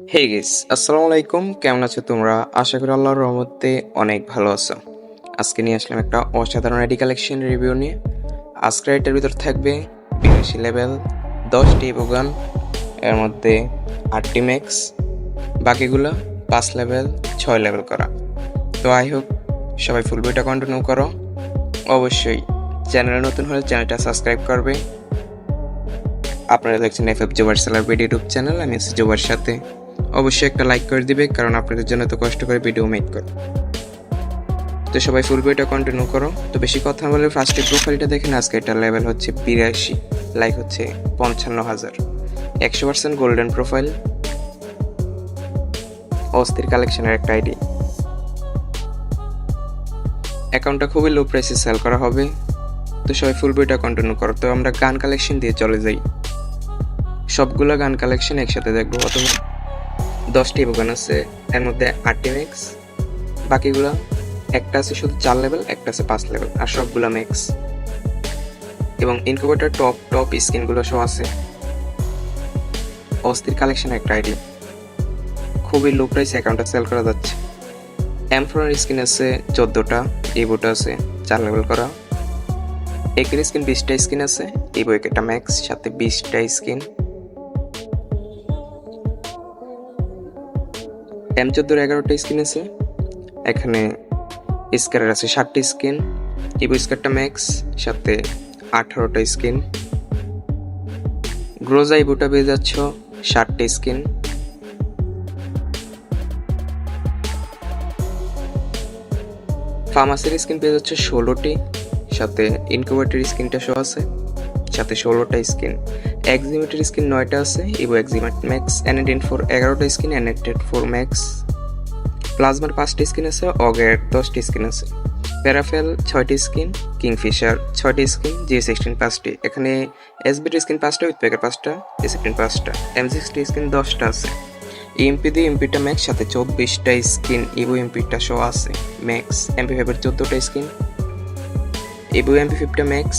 হে guess আসসালামু আলাইকুম কেমন আছো তোমরা? আশা করি আল্লাহর রহমতে অনেক ভালো আছো। আজকে নিয়ে আসলাম একটা অসাধারণ আইডি কালেকশন রিভিউ নিয়ে। আজকের এটার ভিতর থাকবে বিরাশি লেভেল দশটি বোগান এর মধ্যে আটটি ম্যাক্স বাকিগুলো পাঁচ লেভেল ছয় লেভেল করা। তো আই হোক সবাই ফুল বইটা কন্টিনিউ করো। অবশ্যই চ্যানেলে নতুন হলে চ্যানেলটা সাবস্ক্রাইব করবে। আপনারা দেখছেন এফ এফ জোবার সেলার ইউটিউব চ্যানেল আমি আছি জোবার সাথে। অবশ্যই একটা লাইক করে দিবে, কারণ আপনাদের জন্য তো কষ্ট করে ভিডিও মেক করো। তো সবাই ফুল বইটা কন্টিনিউ করো। তো বেশি কথা বলে ফার্স্টে প্রোফাইলটা দেখেন, আজকে এটা লেভেল হচ্ছে বিরাশি লাইক হচ্ছে পঞ্চান্ন হাজার একশো পার্সেন্ট গোল্ডেন প্রোফাইল অস্থির কালেকশনের একটা আইডি অ্যাকাউন্টটা খুবই লো প্রাইসে সেল করা হবে। তো সবাই ফুল বইটা কন্টিনিউ করো। তো আমরা গান কালেকশন দিয়ে চলে যাই। সবগুলো গান কালেকশন একসাথে দেখব। অথবা দশটি গান আছে। এর মধ্যে আটটি ম্যাক্স বাকিগুলো একটা আছে শুধু চার লেভেল একটা আছে পাঁচ লেভেল আর সবগুলো ম্যাক্স এবং ইনকুবেটার টপ টপ স্কিনগুলো সব আছে। অস্থির কালেকশন একটা আইডি। খুবই লো প্রাইস অ্যাকাউন্টটা সেল করা যাচ্ছে। এমফ্রনের স্কিন আছে চোদ্দোটা ইবোটা আছে চার লেভেল করা। একের স্কিন বিশটা স্কিন আছে ইবো একটা ম্যাক্স সাথে বিশটা স্কিন এম চোদ্দোর এগারোটা স্কিন আছে। এখানে স্কারের আছে ষাটটি স্কিন ইবো স্কারটা ম্যাক্স সাথে আঠারোটা স্কিন গ্রোজা ইবোটা পেয়ে যাচ্ছ ষাটটি স্কিন ফার্মাসির স্কিন পেয়ে যাচ্ছে ষোলোটি, সাথে ইনকিউবেটর স্কিনটা শো আছে। সাথে ষোলোটা স্কিন। এক্সিমেটের স্কিন নয়টা আছে ইবো এক্সিমেট ম্যাক্স অ্যানেডিন ফোর এগারোটা স্কিন অ্যানেটেড ফোর ম্যাক্স প্লাজমার পাঁচটি স্কিন আছে অগের দশটি স্কিন আছে। প্যারাফেল ছয়টি স্কিন কিংফিশার ছয়টি স্কিন জি সিক্সটিন পাঁচটি। এখানে এসবিটি স্কিন পাঁচটা উইথ প্যাকের পাঁচটা জি সিক্সটিন পাঁচটা। এম সিক্সটি স্কিন দশটা আছে। ইএমপি দিয়ে এমপিটা ম্যাক্স সাথে চব্বিশটা স্কিন ইবো এমপিটা শো আছে। ম্যাক্স এমপি ফাইভের চোদ্দোটা স্কিন। ইবো এমপি ফিফটা ম্যাক্স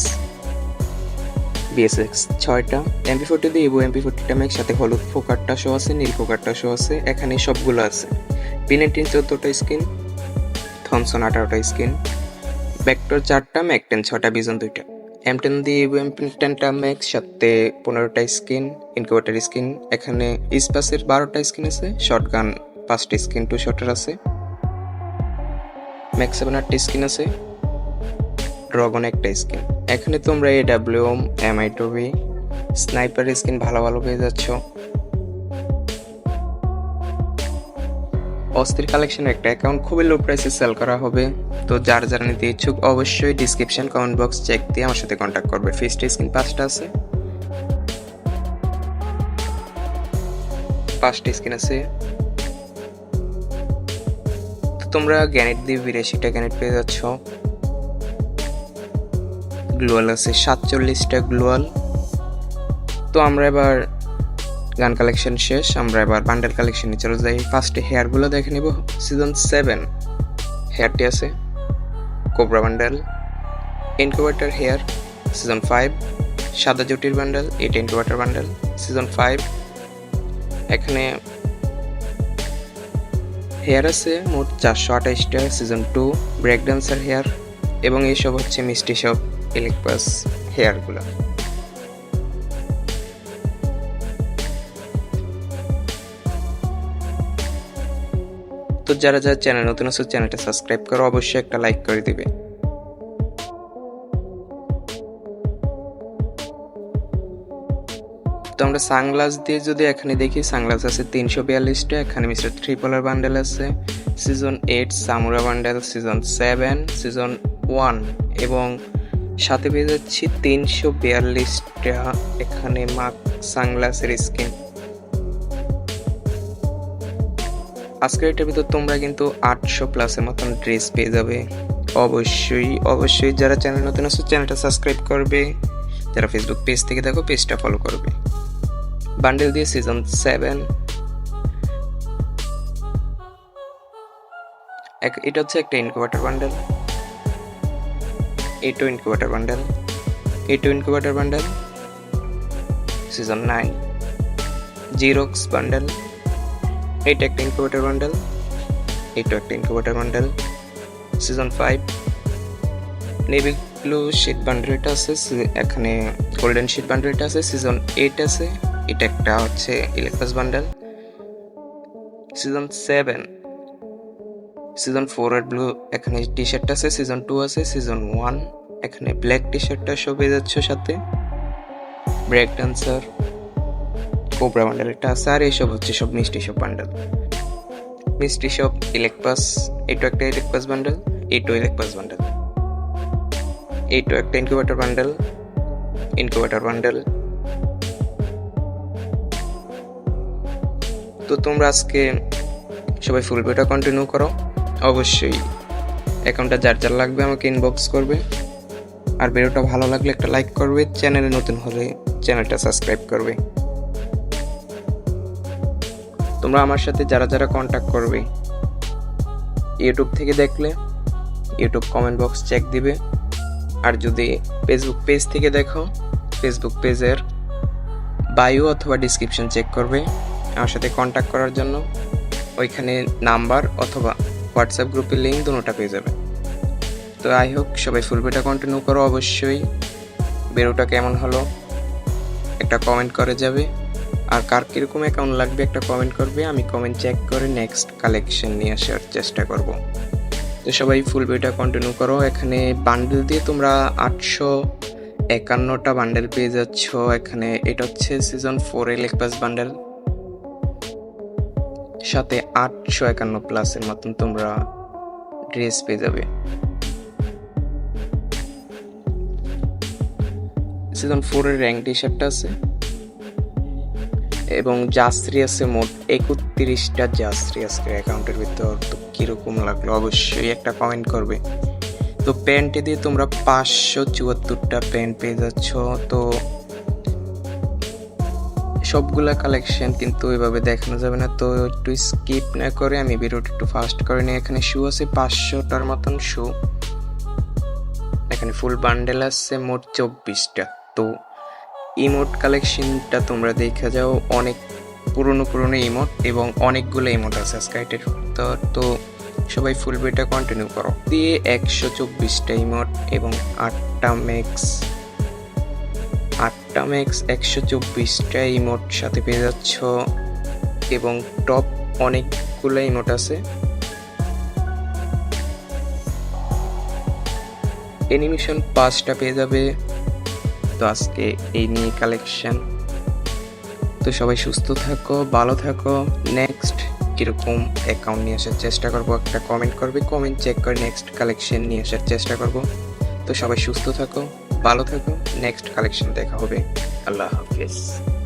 বিএসএক্স ছয়টা এমপি ফোর্টি দিয়ে ইবো এমপি ফোর্টিটা ম্যাক্স সাথে হলুদ ফোকারটা শো আছে, নীল ফোকারটা শো আছে, এখানে সবগুলো আছে। পিনেটিন চোদ্দোটা স্কিন থমসন আঠারোটা স্কিন ব্যাক্টর চারটা ম্যাকটেন ছটা বিজন দুইটা। এম টেন দিয়ে ইবো এম টেনটা ম্যাক্স সাথে পনেরোটা স্কিন ইনকিউবেটার স্কিন এখানে ইস্পাসের বারোটা স্কিন আছে শর্ট গান পাঁচটা স্কিন টু শর্টার আছে। ম্যাক্স সেভেন আটটা স্কিন আছে। ড্রাগন একটা স্কিন। এখানে তোমরা এ ডাব্লিউ এম আই টুবি স্নাইপার স্কিন ভালো ভালো পেয়ে যাচ্ছ। অস্থির কালেকশনের একটা অ্যাকাউন্ট খুবই লো প্রাইসে সেল করা হবে। তো যার যারা নিতে ইচ্ছুক, অবশ্যই ডিসক্রিপশন কমেন্ট বক্স চেক দিয়ে আমার সাথে কন্ট্যাক্ট করবে। ফিস্ট স্কিন পাঁচটা আছে। পাঁচটা স্কিন আছে। তোমরা গ্যানেট দিয়ে বিরাশিটা গ্যানেট পেয়ে যাচ্ছ। গ্লোয়াল আছে, সাতচল্লিশটা গ্লোয়াল তো আমরা এবার গান কালেকশন শেষ, আমরা এবার বান্ডেল কালেকশনে চলে যাই। ফার্স্টে হেয়ারগুলো দেখে নিব সিজন সেভেন হেয়ারটি আছে cobra bundle incubator hair season five সাদা জুটির বান্ডেল এটা ইনকুবেটার বান্ডেল সিজন ফাইভ এখানে হেয়ার আছে, মোট চারশো আঠাইশটা season two break dancer hair এবং এইসব হচ্ছে মিষ্টি সব ইলেকট্রাস হেয়ারগুলো তো যারা যারা চ্যানেল নতুন আছে চ্যানেলটা সাবস্ক্রাইব করো, অবশ্যই একটা লাইক করে দিবে। তো আমরা সানগ্লাস দিয়ে যদি এখানে দেখি, সানগ্লাস আছে তিনশো বিয়াল্লিশটা, এখানে মিস্টার ট্রিপলার বান্ডেল আছে season eight samurai bundle season seven season one এবং সাথে পেয়ে যাচ্ছি তিনশো বিয়াল্লিশটা এখানে মাক সানগ্লাসের স্কিন। আজকের এটার ভিতর তোমরা কিন্তু আটশো প্লাসের মতন ড্রেস পেয়ে যাবে। অবশ্যই অবশ্যই যারা চ্যানেল নতুন আছে, চ্যানেলটা সাবস্ক্রাইব করবে। যারা ফেসবুক পেজ থেকে দেখো পেজটা ফলো করবে। বান্ডেল দিয়ে সিজন সেভেন এটা হচ্ছে একটা ইনকুবেটার বান্ডেল এটো ইনকুবেটার বান্ডেল এটো ইনকুবেটার বান্ডেল সিজন নাইন জিরোক্স বান্ডেল এটা একটা ইনকিউবেটর বান্ডেল এটা একটা incubator bundle season five navy blue sheet bundle আছে এখানে গোল্ডেন শিট বান্ডেল আছে সিজন এইট আছে, এটা একটা হচ্ছে ইলেকট্রাস bundle season seven season four এর ব্লু, এখানে টি শার্ট আছে, সিজন টু আছে, সিজন ওয়ান এখানে ব্ল্যাক টি শার্টটা সব পেয়ে যাচ্ছে সাথে। ব্রেক ডান্সার কোবরা বান্ডেল একটা আছে, আর এইসব হচ্ছে সব মিষ্টি সব বান্ডেল মিষ্টি সব ইলেকপাস এইটো একটা ইলেকপাস বান্ডেল এইটো ইলেকপাস বান্ডেল এইটো একটা ইনকিউবেটর বান্ডেল ইনকিউবেটর বান্ডেল তো তোমরা আজকে সবাই ফুল ভিডিওটা কন্টিনিউ করো। অবশ্যই। অ্যাকাউন্টটা যার যার লাগবে আমাকে ইনবক্স করবে। আর ভিডিওটা ভালো লাগলে একটা লাইক করবে, চ্যানেলে নতুন হলে চ্যানেলটা সাবস্ক্রাইব করবে। তোমরা আমার সাথে যারা যারা কন্ট্যাক্ট করবে ইউটিউব থেকে দেখলে ইউটিউব কমেন্ট বক্স চেক দিবে। আর যদি ফেসবুক পেজ থেকে দেখো ফেসবুক পেজের বায়ো অথবা ডিসক্রিপশন চেক করবে। আমার সাথে কন্ট্যাক্ট করার জন্য। ওইখানে নাম্বার অথবা হোয়াটসঅ্যাপ গ্রুপের লিঙ্ক দুটোটা পেয়ে যাবে। তো আই হোক সবাই ফুল ভিডিওটা কন্টিনিউ করো অবশ্যই। বেরোটা কেমন হলো? একটা কমেন্ট করে যাবে। আর কার কীরকম অ্যাকাউন্ট লাগবে একটা কমেন্ট করবে, আমি কমেন্ট চেক করে নেক্সট কালেকশন নিয়ে আসার চেষ্টা করব। তো সবাই ফুল ভিডিওটা কন্টিনিউ করো। এখানে বান্ডেল দিয়ে তোমরা আটশো একান্নটা বান্ডেল পেয়ে যাচ্ছ। এখানে এটা হচ্ছে সিজন ফোর লেকপাস বান্ডেল সাথে আটশো একান্ন প্লাসের মতন তোমরা ড্রেস পেয়ে যাবে। সিজন ফোর এর র্যাঙ্ক টি শার্টটা আছে। এবং জাস্ত্রী আছে মোট একত্রিশটা জাস্ত্রী আজকের অ্যাকাউন্টের ভিতর। তো কীরকম লাগল অবশ্যই একটা কমেন্ট করবে। তো প্যান্টে দিয়ে তোমরা পাঁচশো চুয়াত্তরটা প্যান্ট পেয়ে যাচ্ছ। তো সবগুলা কালেকশন কিন্তু এভাবে দেখানো যাবে না। তো একটু স্কিপ না করে আমি ভিডিওটা একটু ফাস্ট করে নিই। এখানে শু আছে পাঁচশোটার মতন শু এখানে ফুল বান্ডেল আছে, মোট চব্বিশটা। তো ইমোট কালেকশনটা তোমরা দেখে যাও। অনেক পুরনো পুরনো ইমোট এবং অনেকগুলো ইমোট আছে স্কাইটের তো তো সবাই ফুল বিটা কন্টিনিউ করো। দিয়ে একশো চব্বিশটা ইমোট এবং আটটা ম্যাক্স আটটা ম্যাক্স একশো চব্বিশটা ইমোট সাথে পেয়ে যাচ্ছ। এবং টপ অনেকগুলো ইমোট আছে। অ্যানিমেশন পাঁচটা পেয়ে যাবে। তো আজকে এই নিয়ে কালেকশন তো সবাই সুস্থ থাকো, ভালো থাকো। নেক্সট কীরকম অ্যাকাউন্ট নিয়ে আসার চেষ্টা করব, একটা কমেন্ট করবে। কমেন্ট চেক করে নেক্সট কালেকশন নিয়ে আসার চেষ্টা করব। তো সবাই সুস্থ থাকো। ভালো থাকো। নেক্সট কালেকশন দেখা হবে। আল্লাহ হাফিজ।